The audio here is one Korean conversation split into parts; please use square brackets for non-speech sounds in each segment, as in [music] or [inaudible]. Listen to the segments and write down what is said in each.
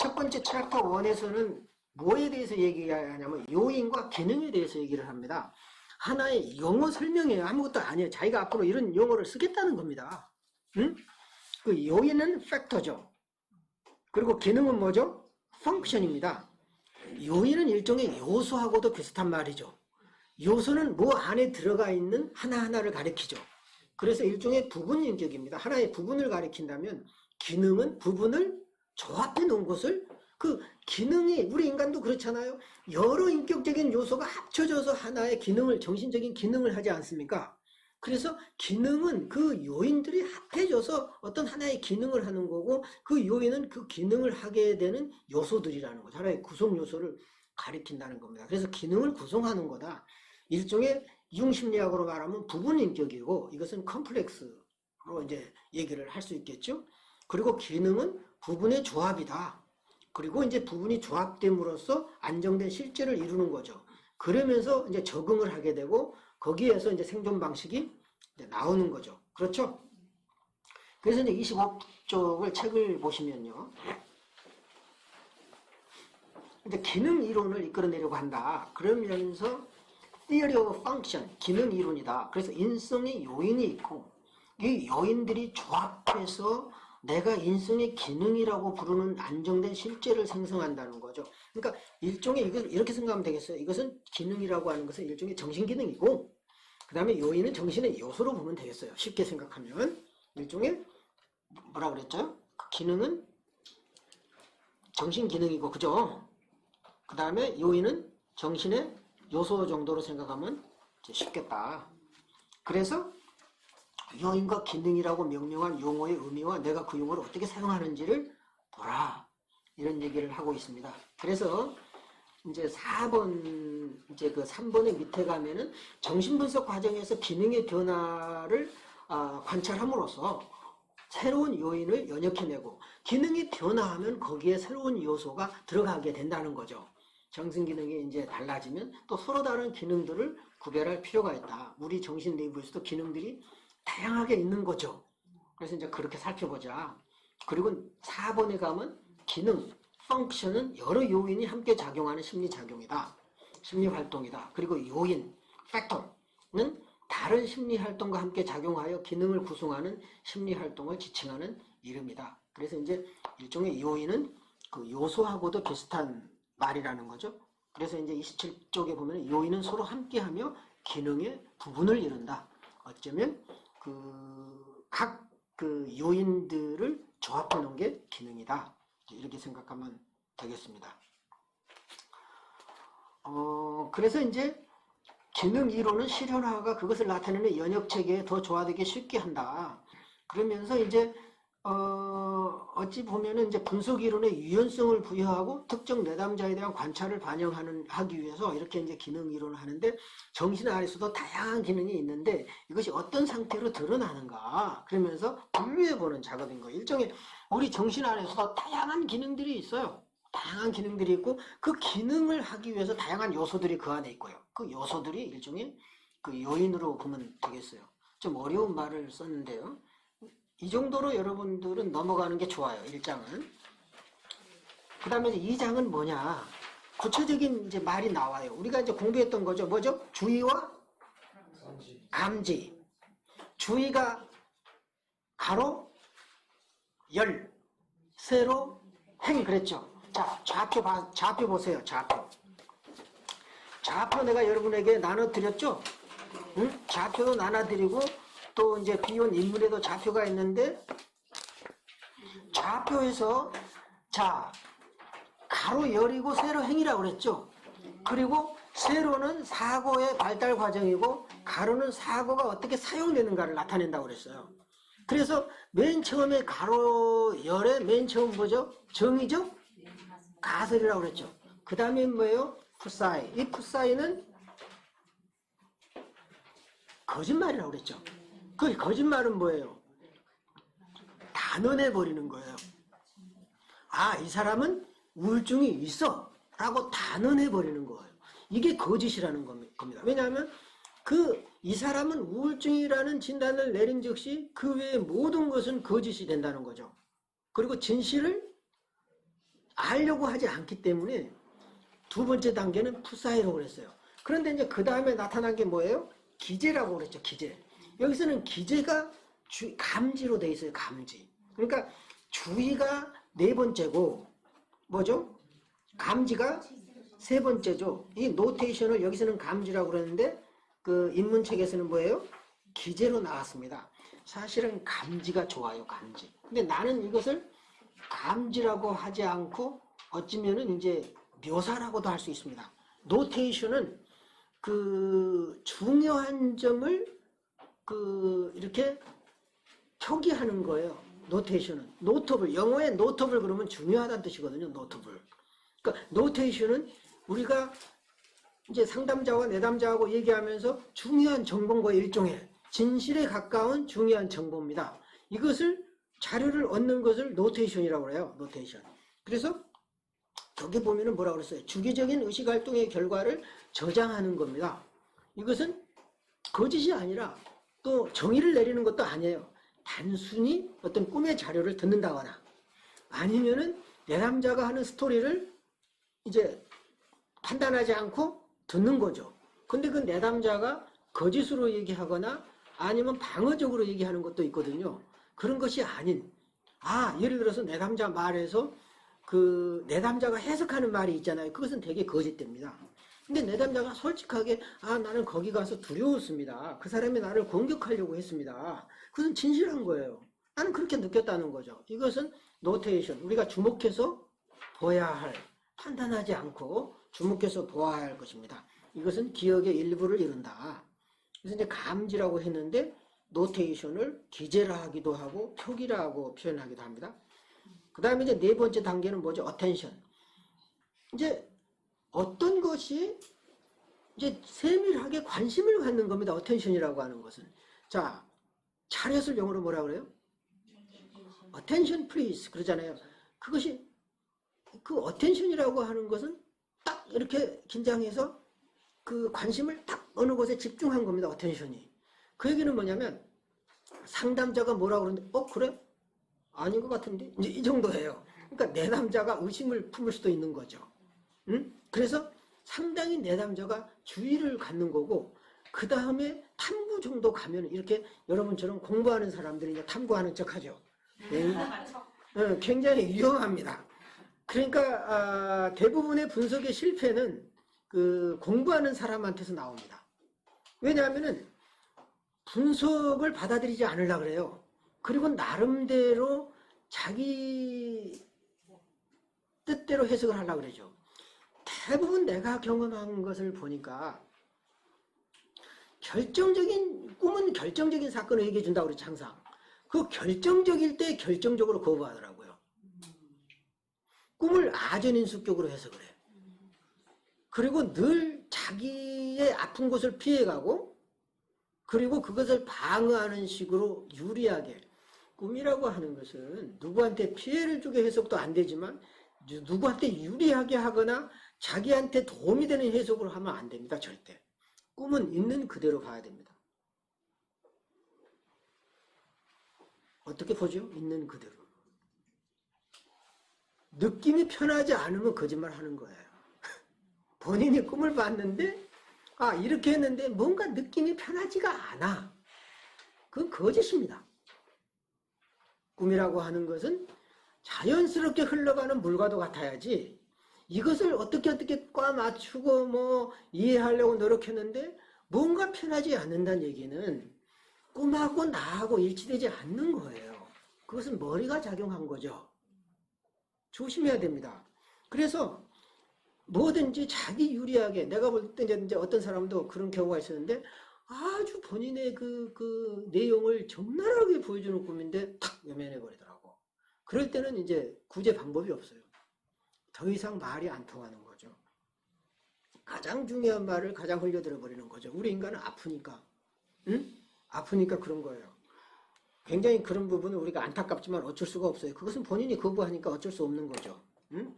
첫 번째 챕터 1에서는 뭐에 대해서 얘기하냐면 요인과 기능에 대해서 얘기를 합니다. 하나의 용어 설명이에요. 아무것도 아니에요. 자기가 앞으로 이런 용어를 쓰겠다는 겁니다. 응? 그 요인은 팩터죠. 그리고 기능은 뭐죠? 펑크션입니다. 요인은 일종의 요소하고도 비슷한 말이죠. 요소는 뭐 안에 들어가 있는 하나하나를 가리키죠. 그래서 일종의 부분 인격입니다. 하나의 부분을 가리킨다면 기능은 부분을 조합해 놓은 것을 그 기능이 우리 인간도 그렇잖아요. 여러 인격적인 요소가 합쳐져서 하나의 기능을 정신적인 기능을 하지 않습니까? 그래서 기능은 그 요인들이 합해져서 어떤 하나의 기능을 하는 거고 그 요인은 그 기능을 하게 되는 요소들이라는 거죠. 하나의 구성 요소를 가리킨다는 겁니다. 그래서 기능을 구성하는 거다. 일종의 융심리학으로 말하면 부분 인격이고 이것은 컴플렉스로 이제 얘기를 할 수 있겠죠. 그리고 기능은 부분의 조합이다. 그리고 이제 부분이 조합됨으로써 안정된 실제를 이루는 거죠. 그러면서 이제 적응을 하게 되고 거기에서 이제 생존 방식이 이제 나오는 거죠. 그렇죠? 그래서 이제 25쪽을 책을 보시면요. 이제 기능 이론을 이끌어내려고 한다. 그러면서 theory of function, 기능 이론이다. 그래서 인성의 요인이 있고 이 요인들이 조합해서 내가 인성의 기능이라고 부르는 안정된 실제를 생성한다는 거죠. 그러니까 일종의 이걸 이렇게 생각하면 되겠어요. 이것은 기능이라고 하는 것은 일종의 정신 기능이고 그 다음에 요인은 정신의 요소로 보면 되겠어요. 쉽게 생각하면 일종의 뭐라 그랬죠? 그 기능은 정신 기능이고 그죠? 그 다음에 요인은 정신의 요소 정도로 생각하면 쉽겠다. 그래서 요인과 기능이라고 명명한 용어의 의미와 내가 그 용어를 어떻게 사용하는지를 보라. 이런 얘기를 하고 있습니다. 그래서 이제 4번, 이제 그 3번의 밑에 가면은 정신분석 과정에서 기능의 변화를 아, 관찰함으로써 새로운 요인을 연역해내고 기능이 변화하면 거기에 새로운 요소가 들어가게 된다는 거죠. 정신 기능이 이제 달라지면 또 서로 다른 기능들을 구별할 필요가 있다. 우리 정신 내부에서도 기능들이 다양하게 있는 거죠. 그래서 이제 그렇게 살펴보자. 그리고 4번에 가면 기능, 펑크션은 여러 요인이 함께 작용하는 심리 작용이다. 심리 활동이다. 그리고 요인, 팩터는 다른 심리 활동과 함께 작용하여 기능을 구성하는 심리 활동을 지칭하는 이름이다. 그래서 이제 일종의 요인은 그 요소하고도 비슷한 말이라는 거죠. 그래서 이제 27쪽에 보면 요인은 서로 함께하며 기능의 부분을 이룬다. 어쩌면 그각 그 요인들을 조합해 놓은 게 기능이다. 이렇게 생각하면 되겠습니다. 어, 그래서 이제 기능 이론은 실현화가 그것을 나타내는 연역 체계에 더 조화되게 쉽게 한다. 그러면서 이제 어, 어찌 보면은 이제 분석 이론의 유연성을 부여하고 특정 내담자에 대한 관찰을 반영하는 하기 위해서 이렇게 이제 기능 이론을 하는데 정신 안에서도 다양한 기능이 있는데 이것이 어떤 상태로 드러나는가 그러면서 분류해 보는 작업인 거예요. 일종의 우리 정신 안에서 다양한 기능들이 있어요. 다양한 기능들이 있고 그 기능을 하기 위해서 다양한 요소들이 그 안에 있고요. 그 요소들이 일종의 그 요인으로 보면 되겠어요. 좀 어려운 말을 썼는데요. 이 정도로 여러분들은 넘어가는 게 좋아요. 1장은. 그 다음에 2장은 뭐냐. 구체적인 이제 말이 나와요. 우리가 이제 공부했던 거죠. 뭐죠? 주의와 암지. 주의가 가로, 열, 세로, 행 그랬죠. 자, 좌표 봐, 좌표 보세요. 좌표. 좌표 내가 여러분에게 나눠드렸죠? 응? 좌표도 나눠드리고 또 이제 비온 인물에도 좌표가 있는데 좌표에서 자 가로 열이고 세로 행이라고 그랬죠. 그리고 세로는 사고의 발달 과정이고 가로는 사고가 어떻게 사용되는가를 나타낸다고 그랬어요. 그래서 맨 처음에 가로 열의 맨 처음 뭐죠? 정이죠? 가설이라고 그랬죠. 그 다음에 뭐예요? 푸사이. 이 푸사이는 거짓말이라고 그랬죠. 그 거짓말은 뭐예요? 단언해 버리는 거예요. 아, 이 사람은 우울증이 있어. 라고 단언해 버리는 거예요. 이게 거짓이라는 겁니다. 왜냐하면 그, 이 사람은 우울증이라는 진단을 내린 즉시 그 외의 모든 것은 거짓이 된다는 거죠. 그리고 진실을 알려고 하지 않기 때문에 두 번째 단계는 푸사이라고 그랬어요. 그런데 이제 그 다음에 나타난 게 뭐예요? 기재라고 그랬죠. 기재. 여기서는 기재가 주- 감지로 돼 있어요. 감지. 그러니까 주의가 네 번째고 뭐죠? 감지가 세 번째죠. 이 노테이션을 여기서는 감지라고 그러는데 그 인문책에서는 뭐예요? 기재로 나왔습니다. 사실은 감지가 좋아요. 감지. 근데 나는 이것을 감지라고 하지 않고 어찌면은 이제 묘사라고도 할 수 있습니다. 노테이션은 그 중요한 점을 그 이렇게 표기하는 거예요. 노테이션은 노터블 영어에 노터블 그러면 중요하다는 뜻이거든요. 노터블. 그러니까 노테이션은 우리가 이제 상담자와 내담자하고 얘기하면서 중요한 정보과 일종의 진실에 가까운 중요한 정보입니다. 이것을 자료를 얻는 것을 노테이션이라고 해요. 노테이션. 그래서 여기 보면은 뭐라 그랬어요? 주기적인 의식 활동의 결과를 저장하는 겁니다. 이것은 거짓이 아니라 또 정의를 내리는 것도 아니에요. 단순히 어떤 꿈의 자료를 듣는다거나 아니면은 내담자가 하는 스토리를 이제 판단하지 않고 듣는 거죠. 근데 그 내담자가 거짓으로 얘기하거나 아니면 방어적으로 얘기하는 것도 있거든요. 그런 것이 아닌, 아, 예를 들어서 내담자 말에서 그 내담자가 해석하는 말이 있잖아요. 그것은 되게 거짓됩니다. 근데 내담자가 솔직하게, 아, 나는 거기 가서 두려웠습니다. 그 사람이 나를 공격하려고 했습니다. 그것은 진실한 거예요. 나는 그렇게 느꼈다는 거죠. 이것은 노테이션. 우리가 주목해서 보아야 할, 판단하지 않고 주목해서 보아야 할 것입니다. 이것은 기억의 일부를 이룬다. 그래서 이제 감지라고 했는데 노테이션을 기재라 하기도 하고 표기라 하고 표현하기도 합니다. 그 다음에 이제 네 번째 단계는 뭐죠? 어텐션. 이제 어떤 것이 이제 세밀하게 관심을 갖는 겁니다. 어텐션이라고 하는 것은. 자, 차렷을 영어로 뭐라 그래요? attention please 그러잖아요. 그것이 그 attention이라고 하는 것은 딱 이렇게 긴장해서 그 관심을 딱 어느 곳에 집중한 겁니다. attention이. 그 얘기는 뭐냐면 상담자가 뭐라 그러는데 어 그래? 아닌 것 같은데 이제 이 정도예요. 그러니까 내담자가 의심을 품을 수도 있는 거죠. 응? 그래서 상당히 내담자가 주의를 갖는 거고 그 다음에 탐구 정도 가면 이렇게 여러분처럼 공부하는 사람들이 이제 탐구하는 척하죠. 예, 어, 굉장히 위험합니다. 그러니까 아, 대부분의 분석의 실패는 그 공부하는 사람한테서 나옵니다. 왜냐하면은 분석을 받아들이지 않으려 그래요. 그리고 나름대로 자기 뜻대로 해석을 하려고 그러죠. 대부분 내가 경험한 것을 보니까 결정적인 꿈은 결정적인 사건을 얘기해 준다고 그러죠 항상. 그 결정적일 때 결정적으로 거부하더라고요. 꿈을 아전인수격으로 해석을 해. 그리고 늘 자기의 아픈 곳을 피해가고 그리고 그것을 방어하는 식으로 유리하게 꿈이라고 하는 것은 누구한테 피해를 주게 해석도 안 되지만 누구한테 유리하게 하거나 자기한테 도움이 되는 해석으로 하면 안 됩니다. 절대. 꿈은 있는 그대로 봐야 됩니다. 어떻게 보죠? 있는 그대로. 느낌이 편하지 않으면 거짓말 하는 거예요. [laughs] 본인이 꿈을 봤는데, 아, 이렇게 했는데 뭔가 느낌이 편하지가 않아. 그건 거짓입니다. 꿈이라고 하는 것은 자연스럽게 흘러가는 물과도 같아야지 이것을 어떻게 어떻게 과 맞추고 뭐 이해하려고 노력했는데 뭔가 편하지 않는다는 얘기는 꿈하고 나하고 일치되지 않는 거예요. 그것은 머리가 작용한 거죠. 조심해야 됩니다. 그래서 뭐든지 자기 유리하게 내가 볼 때 이제 어떤 사람도 그런 경우가 있었는데 아주 본인의 그, 그 내용을 적나라하게 보여주는 꿈인데 탁 외면해 버리더라고. 그럴 때는 이제 구제 방법이 없어요. 더 이상 말이 안 통하는 거죠. 가장 중요한 말을 가장 흘려들어 버리는 거죠. 우리 인간은 아프니까. 응? 아프니까 그런 거예요. 굉장히 그런 부분은 우리가 안타깝지만 어쩔 수가 없어요. 그것은 본인이 거부하니까 어쩔 수 없는 거죠. 응?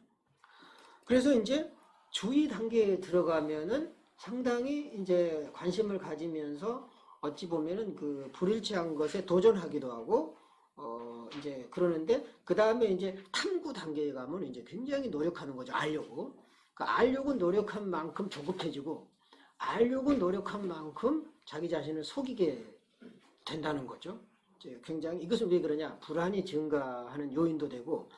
그래서 이제 주의 단계에 들어가면은 상당히 이제 관심을 가지면서 어찌 보면은 그 불일치한 것에 도전하기도 하고 어, 이제 그러는데 그 다음에 이제 탐구 단계에 가면 이제 굉장히 노력하는 거죠. 알려고. 그 알려고 노력한 만큼 조급해지고 알려고 노력한 만큼 자기 자신을 속이게 된다는 거죠. 굉장히 이것은 왜 그러냐? 불안이 증가하는 요인도 되고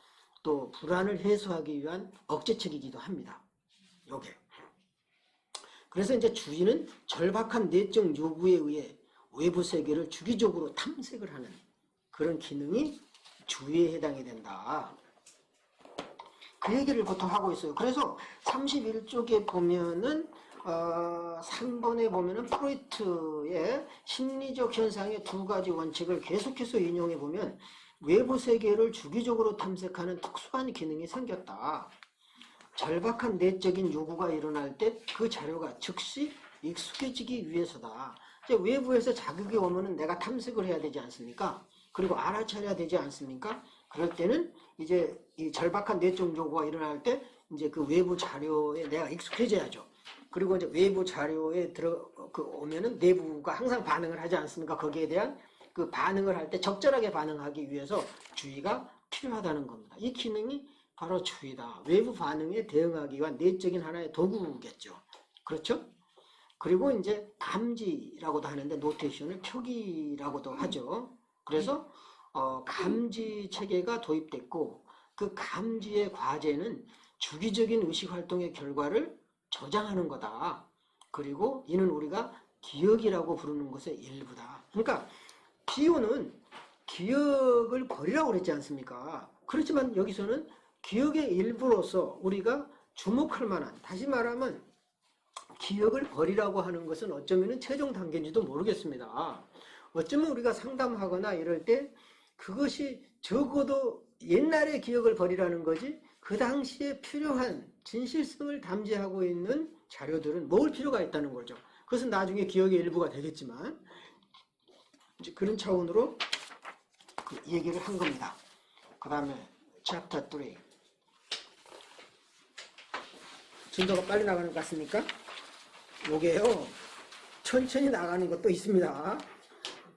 또 불안을 해소하기 위한 억제책이기도 합니다. 요게. 그래서 이제 주의는 절박한 내적 요구에 의해 외부 세계를 주기적으로 탐색을 하는 그런 기능이 주의에 해당이 된다. 그 얘기를 보통 하고 있어요. 그래서 31쪽에 보면은 어, 3번에 보면은 프로이트의 심리적 현상의 두 가지 원칙을 계속해서 인용해 보면 외부 세계를 주기적으로 탐색하는 특수한 기능이 생겼다. 절박한 내적인 요구가 일어날 때 그 자료가 즉시 익숙해지기 위해서다. 이제 외부에서 자극이 오면은 내가 탐색을 해야 되지 않습니까? 그리고 알아차려야 되지 않습니까? 그럴 때는 이제 이 절박한 내적 요구가 일어날 때 이제 그 외부 자료에 내가 익숙해져야죠. 그리고 이제 외부 자료에 들어 그 오면은 내부가 항상 반응을 하지 않습니까? 거기에 대한 그 반응을 할 때 적절하게 반응하기 위해서 주의가 필요하다는 겁니다. 이 기능이 바로 주의다. 외부 반응에 대응하기 위한 내적인 하나의 도구겠죠. 그렇죠? 그리고 이제 감지라고도 하는데 노테이션을 표기라고도 하죠. 그래서 어, 감지 체계가 도입됐고 그 감지의 과제는 주기적인 의식 활동의 결과를 저장하는 거다. 그리고 이는 우리가 기억이라고 부르는 것의 일부다. 그러니까 비유는 기억을 버리라고 그랬지 않습니까? 그렇지만 여기서는 기억의 일부로서 우리가 주목할 만한 다시 말하면 기억을 버리라고 하는 것은 어쩌면 최종 단계인지도 모르겠습니다. 어쩌면 우리가 상담하거나 이럴 때 그것이 적어도 옛날의 기억을 버리라는 거지 그 당시에 필요한 진실성을 담지하고 있는 자료들은 모을 필요가 있다는 거죠. 그것은 나중에 기억의 일부가 되겠지만 이제 그런 차원으로 그 얘기를 한 겁니다. 그 다음에 챕터 3 순서가 빨리 나가는 것 같습니까? 요게요 천천히 나가는 것도 있습니다.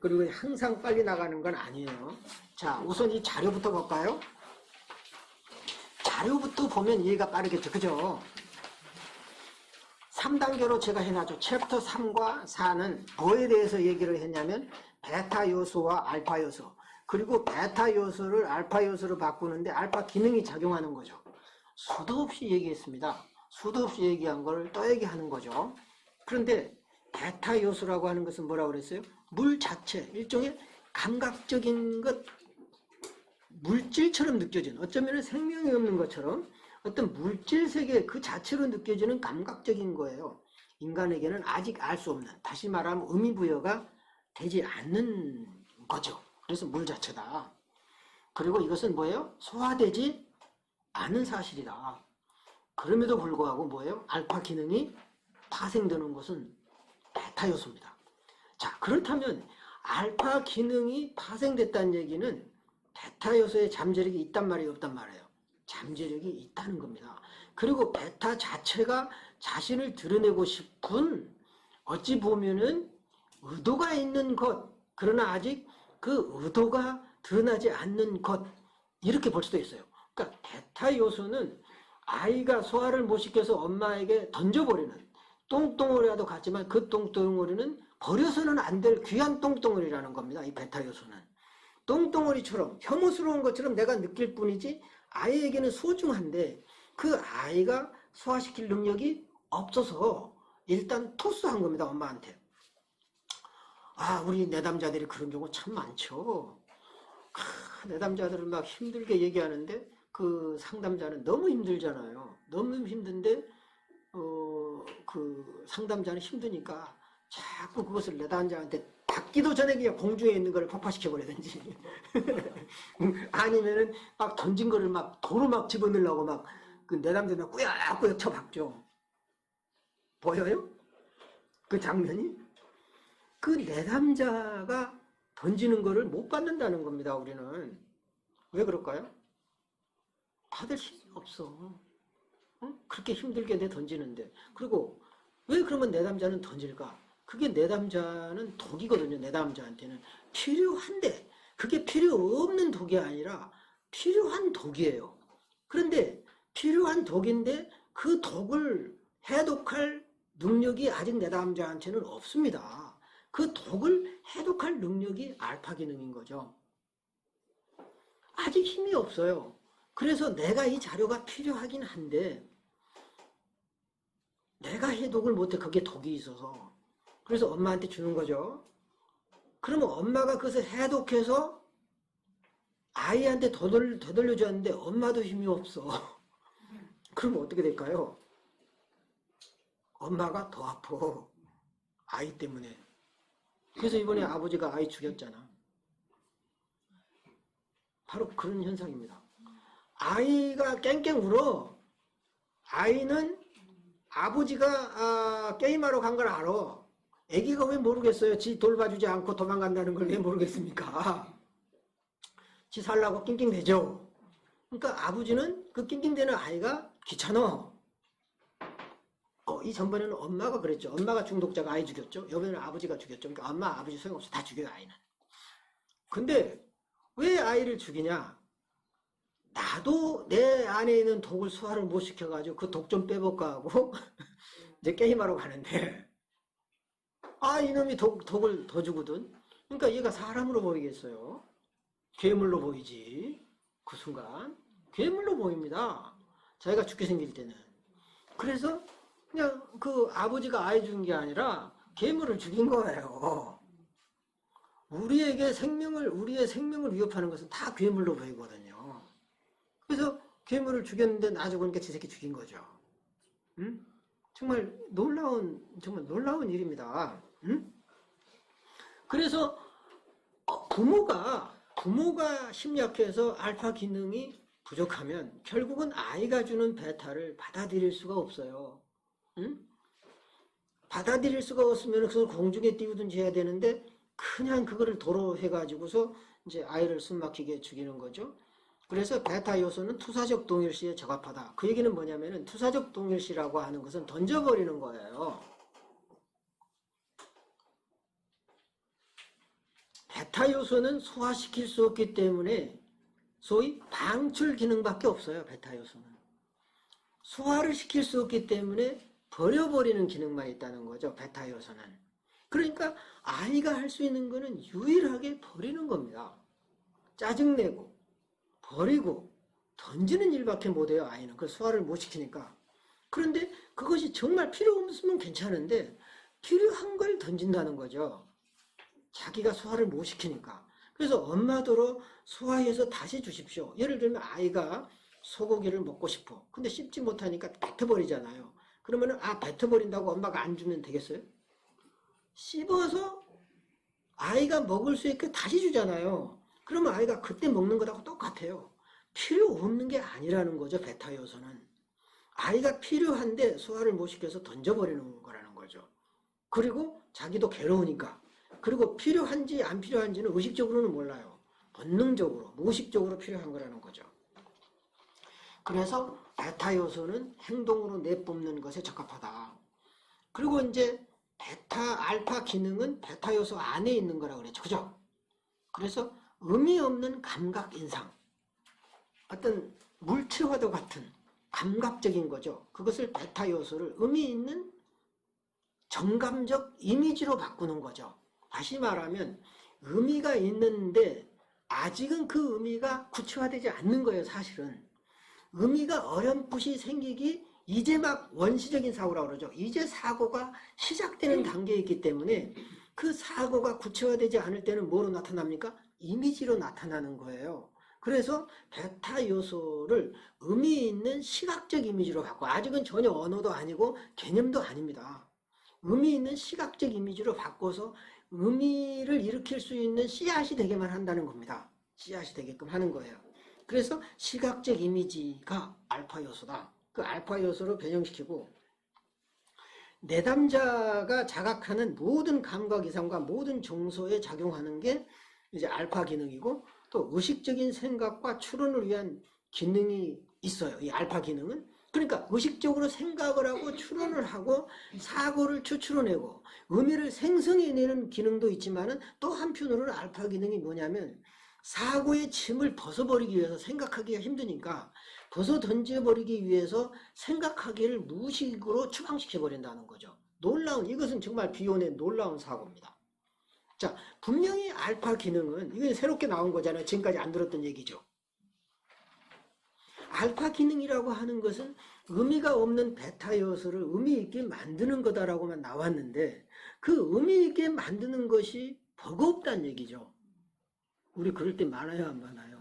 그리고 항상 빨리 나가는 건 아니에요. 자 우선 이 자료부터 볼까요? 자료부터 보면 이해가 빠르겠죠. 그죠? 3단계로 제가 해놔죠. 챕터 3과 4는 뭐에 대해서 얘기를 했냐면 베타 요소와 알파 요소 그리고 베타 요소를 알파 요소로 바꾸는데 알파 기능이 작용하는 거죠. 수도 없이 얘기했습니다. 수도 없이 얘기한 걸 또 얘기하는 거죠. 그런데 베타 요소라고 하는 것은 뭐라고 그랬어요? 물 자체, 일종의 감각적인 것, 물질처럼 느껴지는, 어쩌면 생명이 없는 것처럼 어떤 물질 세계 그 자체로 느껴지는 감각적인 거예요. 인간에게는 아직 알 수 없는, 다시 말하면 의미 부여가 되지 않는 거죠. 그래서 물 자체다. 그리고 이것은 뭐예요? 소화되지 않은 사실이다. 그럼에도 불구하고 뭐예요? 알파 기능이 파생되는 것은 베타 요소입니다. 자, 그렇다면 알파 기능이 파생됐다는 얘기는 베타 요소의 잠재력이 있단 말이에요, 없단 말이에요. 잠재력이 있다는 겁니다. 그리고 베타 자체가 자신을 드러내고 싶은 어찌 보면은 의도가 있는 것, 그러나 아직 그 의도가 드러나지 않는 것, 이렇게 볼 수도 있어요. 그러니까 베타 요소는 아이가 소화를 못 시켜서 엄마에게 던져버리는 똥덩어리와도 같지만 그 똥덩어리는 버려서는 안 될 귀한 똥덩어리라는 겁니다. 이 베타 요소는. 똥덩어리처럼 혐오스러운 것처럼 내가 느낄 뿐이지 아이에게는 소중한데 그 아이가 소화시킬 능력이 없어서 일단 토스한 겁니다. 엄마한테. 아, 우리 내담자들이 그런 경우 참 많죠. 크, 내담자들은 막 힘들게 얘기하는데 그 상담자는 너무 힘들잖아요. 너무 힘든데 어, 그 상담자는 힘드니까 자꾸 그것을 내담자한테 닿기도 전에 그냥 공중에 있는 거를 폭파시켜 버리든지 [laughs] 아니면은 막 던진 거를 막 도로 막 집어넣으려고 막 그 내담자는 꾸역꾸역 쳐박죠. 보여요? 그 장면이? 그 내담자가 던지는 거를 못 받는다는 겁니다, 우리는. 왜 그럴까요? 받을 힘이 없어. 어? 그렇게 힘들게 내 던지는데. 그리고 왜 그러면 내담자는 던질까? 그게 내담자는 독이거든요. 내담자한테는 필요한데 그게 필요 없는 독이 아니라 필요한 독이에요. 그런데 필요한 독인데 그 독을 해독할 능력이 아직 내 남자한테는 없습니다. 그 독을 해독할 능력이 알파 기능인 거죠. 아직 힘이 없어요. 그래서 내가 이 자료가 필요하긴 한데 내가 해독을 못해 그게 독이 있어서 그래서 엄마한테 주는 거죠. 그러면 엄마가 그것을 해독해서 아이한테 되돌, 되돌려줬는데 엄마도 힘이 없어. [laughs] 그러면 어떻게 될까요? 엄마가 더 아파. 아이 때문에. 그래서 이번에 아버지가 아이 죽였잖아. 바로 그런 현상입니다. 아이가 깽깽 울어. 아이는 아버지가 아, 게임하러 간 걸 알아. 애기가 왜 모르겠어요? 지 돌봐주지 않고 도망간다는 걸 왜 모르겠습니까? [laughs] 지 살라고 낑낑대죠. 그러니까 아버지는 그 낑낑대는 아이가 귀찮아. 어, 이 전번에는 엄마가 그랬죠. 엄마가 중독자가 아이 죽였죠. 이번에는 아버지가 죽였죠. 그러니까 엄마, 아버지 소용없어. 다 죽여요, 아이는. 근데 왜 아이를 죽이냐? 나도 내 안에 있는 독을 소화를 못 시켜가지고 그 독 좀 빼볼까 하고 [laughs] 이제 게임하러 가는데. 아 이놈이 독, 독을 더 주거든. 그러니까 얘가 사람으로 보이겠어요? 괴물로 보이지? 그 순간. 괴물로 보입니다. 자기가 죽게 생길 때는. 그래서 그냥 그 아버지가 아이 죽인 게 아니라 괴물을 죽인 거예요. 우리에게 생명을 우리의 생명을 위협하는 것은 다 괴물로 보이거든요. 그래서 괴물을 죽였는데 나중에 보니까 지 새끼 죽인 거죠. 응? 정말 놀라운 정말 놀라운 일입니다. 응? 그래서 어, 부모가 부모가 심약해서 알파 기능이 부족하면 결국은 아이가 주는 베타를 받아들일 수가 없어요. 응? 받아들일 수가 없으면 그걸 공중에 띄우든지 해야 되는데 그냥 그거를 도로 해가지고서 이제 아이를 숨막히게 죽이는 거죠. 그래서 베타 요소는 투사적 동일시에 적합하다. 그 얘기는 뭐냐면은 투사적 동일시라고 하는 것은 던져버리는 거예요. 베타 요소는 소화시킬 수 없기 때문에 소위 방출 기능밖에 없어요. 베타 요소는. 소화를 시킬 수 없기 때문에 버려버리는 기능만 있다는 거죠. 베타 요소는. 그러니까 아이가 할 수 있는 거는 유일하게 버리는 겁니다. 짜증내고 버리고 던지는 일밖에 못해요 아이는. 그 소화를 못 시키니까. 그런데 그것이 정말 필요 없으면 괜찮은데 필요한 걸 던진다는 거죠. 자기가 소화를 못 시키니까. 그래서 엄마도로 소화해서 다시 주십시오. 예를 들면 아이가 소고기를 먹고 싶어. 근데 씹지 못하니까 뱉어버리잖아요. 그러면 아 뱉어버린다고 엄마가 안 주면 되겠어요? 씹어서 아이가 먹을 수 있게 다시 주잖아요 그러면 아이가 그때 먹는 것하고 똑같아요. 필요 없는 게 아니라는 거죠. 베타 요소는. 아이가 필요한데 소화를 못 시켜서 던져버리는 거라는 거죠. 그리고 자기도 괴로우니까. 그리고 필요한지 안 필요한지는 의식적으로는 몰라요. 본능적으로, 무의식적으로 필요한 거라는 거죠. 그래서 베타 요소는 행동으로 내뿜는 것에 적합하다. 그리고 이제 베타, 알파 기능은 베타 요소 안에 있는 거라고 그랬죠. 그죠? 그래서 의미 없는 감각 인상. 어떤 물체와도 같은 감각적인 거죠. 그것을 베타 요소를 의미 있는 정감적 이미지로 바꾸는 거죠. 다시 말하면 의미가 있는데 아직은 그 의미가 구체화되지 않는 거예요, 사실은. 의미가 어렴풋이 생기기 이제 막 원시적인 사고라고 그러죠. 이제 사고가 시작되는 단계에 있기 때문에 그 사고가 구체화되지 않을 때는 뭐로 나타납니까? 이미지로 나타나는 거예요. 그래서 베타 요소를 의미 있는 시각적 이미지로 바꿔 아직은 전혀 언어도 아니고 개념도 아닙니다. 의미 있는 시각적 이미지로 바꿔서 의미를 일으킬 수 있는 씨앗이 되게만 한다는 겁니다. 씨앗이 되게끔 하는 거예요. 그래서 시각적 이미지가 알파 요소다. 그 알파 요소로 변형시키고 내담자가 자각하는 모든 감각 이상과 모든 정서에 작용하는 게 이제 알파 기능이고 또 의식적인 생각과 추론을 위한 기능이 있어요. 이 알파 기능은. 그러니까 의식적으로 생각을 하고 추론을 하고 사고를 추출해내고 의미를 생성해내는 기능도 있지만은 또 한편으로는 알파 기능이 뭐냐면 사고의 짐을 벗어버리기 위해서 생각하기가 힘드니까 벗어 던져버리기 위해서 생각하기를 무의식으로 추방시켜버린다는 거죠. 놀라운, 이것은 정말 비혼의 놀라운 사고입니다. 자, 분명히 알파 기능은, 이건 새롭게 나온 거잖아요. 지금까지 안 들었던 얘기죠. 알파 기능이라고 하는 것은 의미가 없는 베타 요소를 의미 있게 만드는 거다라고만 나왔는데 그 의미 있게 만드는 것이 버겁다는 얘기죠. 우리 그럴 때 많아요, 안 많아요?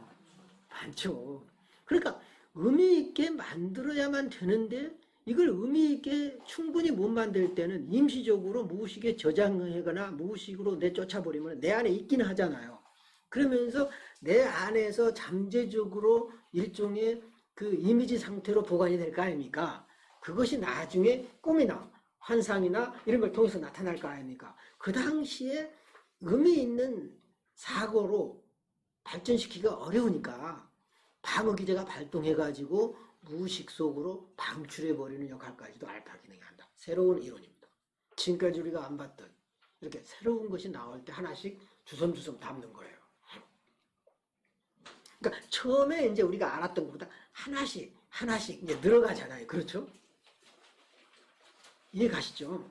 많죠. 그러니까 의미 있게 만들어야만 되는데 이걸 의미 있게 충분히 못 만들 때는 임시적으로 무의식에 저장하거나 무의식으로 내쫓아버리면 내 안에 있긴 하잖아요. 그러면서 내 안에서 잠재적으로 일종의 그 이미지 상태로 보관이 될 거 아닙니까? 그것이 나중에 꿈이나 환상이나 이런 걸 통해서 나타날 거 아닙니까? 그 당시에 의미 있는 사고로 발전시키기가 어려우니까 방어 기제가 발동해가지고 무의식 속으로 방출해버리는 역할까지도 알파 기능이 한다. 새로운 이론입니다. 지금까지 우리가 안 봤던 이렇게 새로운 것이 나올 때 하나씩 주섬주섬 담는 거예요. 그러니까 처음에 이제 우리가 알았던 것보다 하나씩 하나씩 이제 늘어가잖아요. 그렇죠? 이해 가시죠?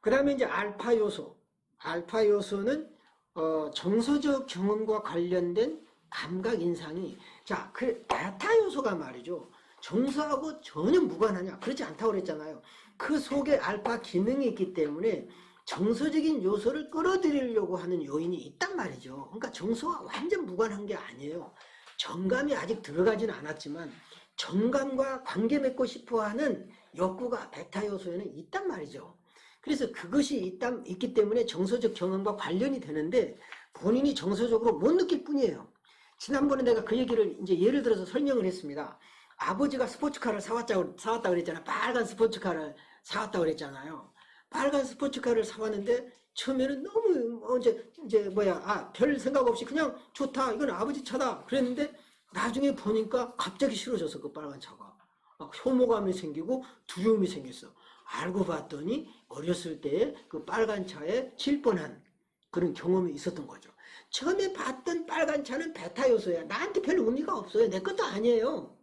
그 다음에 이제 알파 요소. 알파 요소는 어, 정서적 경험과 관련된 감각 인상이 자, 그 베타 요소가 말이죠. 정서하고 전혀 무관하냐? 그렇지 않다고 그랬잖아요. 그 속에 알파 기능이 있기 때문에 정서적인 요소를 끌어들이려고 하는 요인이 있단 말이죠. 그러니까 정서와 완전 무관한 게 아니에요. 정감이 아직 들어가진 않았지만 정감과 관계 맺고 싶어 하는 욕구가 베타 요소에는 있단 말이죠. 그래서 그것이 있다, 있기 때문에 정서적 경험과 관련이 되는데 본인이 정서적으로 못 느낄 뿐이에요. 지난번에 내가 그 얘기를 이제 예를 들어서 설명을 했습니다. 아버지가 스포츠카를 사왔다고, 사왔다고 그랬잖아요. 빨간 스포츠카를 사왔다고 그랬잖아요. 빨간 스포츠카를 사왔는데 처음에는 너무 어, 이제 이제 뭐야 아 별 생각 없이 그냥 좋다 이건 아버지 차다 그랬는데 나중에 보니까 갑자기 싫어졌어 그 빨간 차가 막 혐오감이 생기고 두려움이 생겼어 알고 봤더니 어렸을 때 그 빨간 차에 칠 뻔한 그런 경험이 있었던 거죠 처음에 봤던 빨간 차는 베타 요소야 나한테 별 의미가 없어요 내 것도 아니에요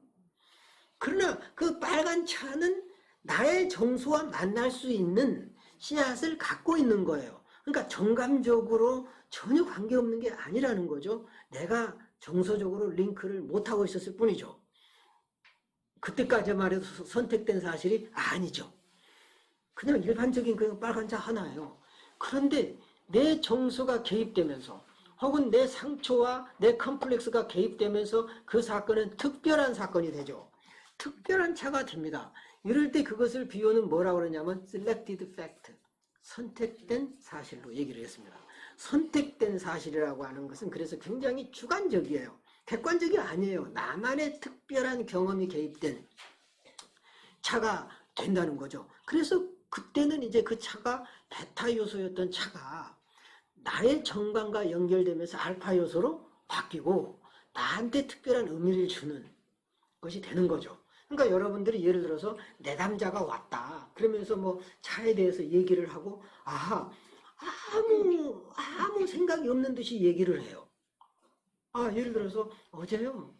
그러나 그 빨간 차는 나의 정서와 만날 수 있는 씨앗을 갖고 있는 거예요. 그러니까 정감적으로 전혀 관계없는 게 아니라는 거죠. 내가 정서적으로 링크를 못하고 있었을 뿐이죠. 그때까지 말해도 선택된 사실이 아니죠. 그냥 일반적인 그 빨간 차 하나예요. 그런데 내 정서가 개입되면서 혹은 내 상처와 내 컴플렉스가 개입되면서 그 사건은 특별한 사건이 되죠. 특별한 차가 됩니다. 이럴 때 그것을 비유는 뭐라고 그러냐면 selected fact, 선택된 사실로 얘기를 했습니다. 선택된 사실이라고 하는 것은 그래서 굉장히 주관적이에요. 객관적이 아니에요. 나만의 특별한 경험이 개입된 차가 된다는 거죠. 그래서 그때는 이제 그 차가 베타 요소였던 차가 나의 정관과 연결되면서 알파 요소로 바뀌고 나한테 특별한 의미를 주는 것이 되는 거죠. 그러니까 여러분들이 예를 들어서 내담자가 왔다. 그러면서 뭐 차에 대해서 얘기를 하고 아하 아무 아무 생각이 없는 듯이 얘기를 해요. 아 예를 들어서 어제요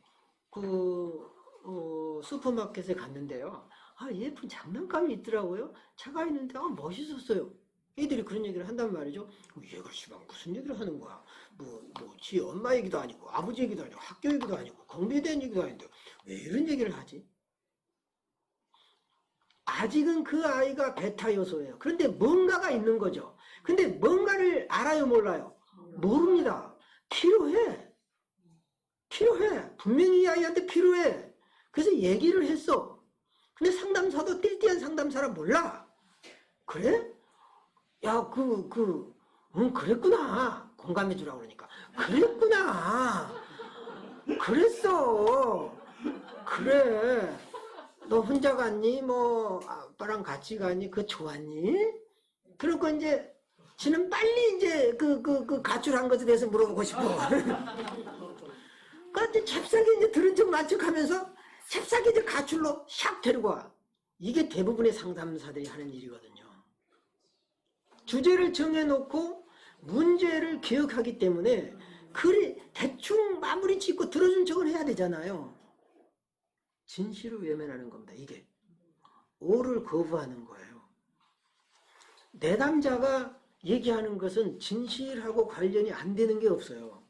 그 어, 슈퍼마켓에 갔는데요. 아 예쁜 장난감이 있더라고요. 차가 있는데 아 멋있었어요. 애들이 그런 얘기를 한단 말이죠. 어, 얘가 씨발 무슨 얘기를 하는 거야? 뭐, 뭐, 지 엄마 얘기도 아니고, 아버지 얘기도 아니고, 학교 얘기도 아니고, 건배에 대한 얘기도 아닌데, 왜 이런 얘기를 하지? 아직은 그 아이가 베타 요소예요. 그런데 뭔가가 있는 거죠. 근데 뭔가를 알아요, 몰라요? 모릅니다. 필요해. 필요해. 분명히 이 아이한테 필요해. 그래서 얘기를 했어. 근데 상담사도 띨띨한 상담사라 몰라. 그래? 야, 그, 그, 응, 그랬구나. 공감해 주라고 그러니까. 그랬구나. 그랬어. 그래. 너 혼자 갔니? 뭐, 아빠랑 같이 갔니? 그거 좋았니? 그러고 이제, 지는 빨리 이제 그, 그, 그 가출한 것에 대해서 물어보고 싶어. 그런데 잽싸게 이제 들은 척 만척하면서 잽싸게 이제 가출로 샥 데리고 와. 이게 대부분의 상담사들이 하는 일이거든요. 주제를 정해놓고 문제를 기억하기 때문에 그래 대충 마무리 짓고 들어준 척을 해야 되잖아요. 진실을 외면하는 겁니다. 이게 오를 거부하는 거예요. 내담자가 얘기하는 것은 진실하고 관련이 안 되는 게 없어요.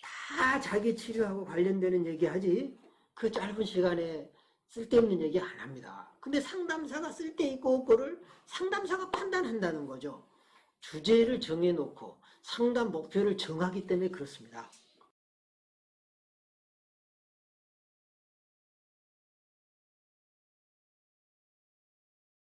다 자기 치료하고 관련되는 얘기하지 그 짧은 시간에 쓸데없는 얘기 안 합니다. 근데 상담사가 쓸데있고 없고를 상담사가 판단한다는 거죠. 주제를 정해놓고 상담 목표를 정하기 때문에 그렇습니다.